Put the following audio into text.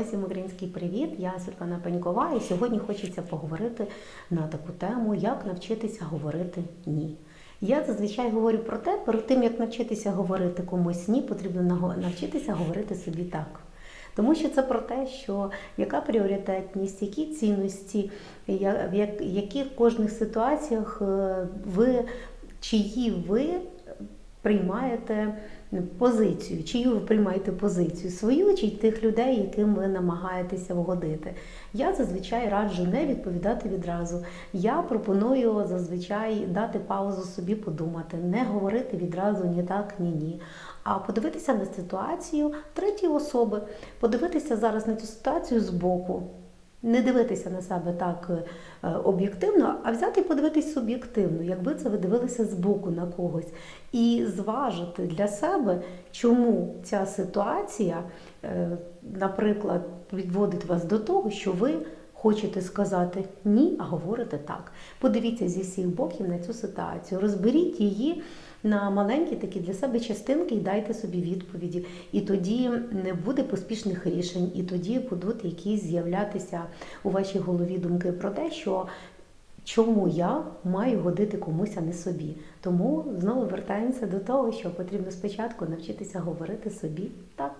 Усім український привіт! Я Світлана Пенькова, і сьогодні хочеться поговорити на таку тему, як навчитися говорити ні. Я зазвичай говорю про те, перед тим як навчитися говорити комусь ні, потрібно навчитися говорити собі так. Тому що це про те, що яка пріоритетність, які цінності, в яких кожних ситуаціях е, ви, чиї ви приймаєте позицію, чию ви приймаєте позицію свою чи тих людей, яким ви намагаєтеся вгодити. Я зазвичай раджу не відповідати відразу. Я пропоную зазвичай дати паузу собі подумати, не говорити відразу ні так, ні ні. А подивитися на ситуацію третьої особи, подивитися зараз на цю ситуацію збоку. Не дивитися на себе так е, об'єктивно, а взяти і подивитись суб'єктивно, якби це ви дивилися збоку на когось, і зважити для себе, чому ця ситуація, е, наприклад, відводить вас до того, що ви хочете сказати ні, а говорите так. Подивіться зі всіх боків на цю ситуацію, розберіть її на маленькі такі для себе частинки і дайте собі відповіді. І тоді не буде поспішних рішень, і тоді будуть якісь з'являтися у вашій голові думки про те, що чому я маю годити комусь, а не собі. Тому знову вертаємося до того, що потрібно спочатку навчитися говорити собі так.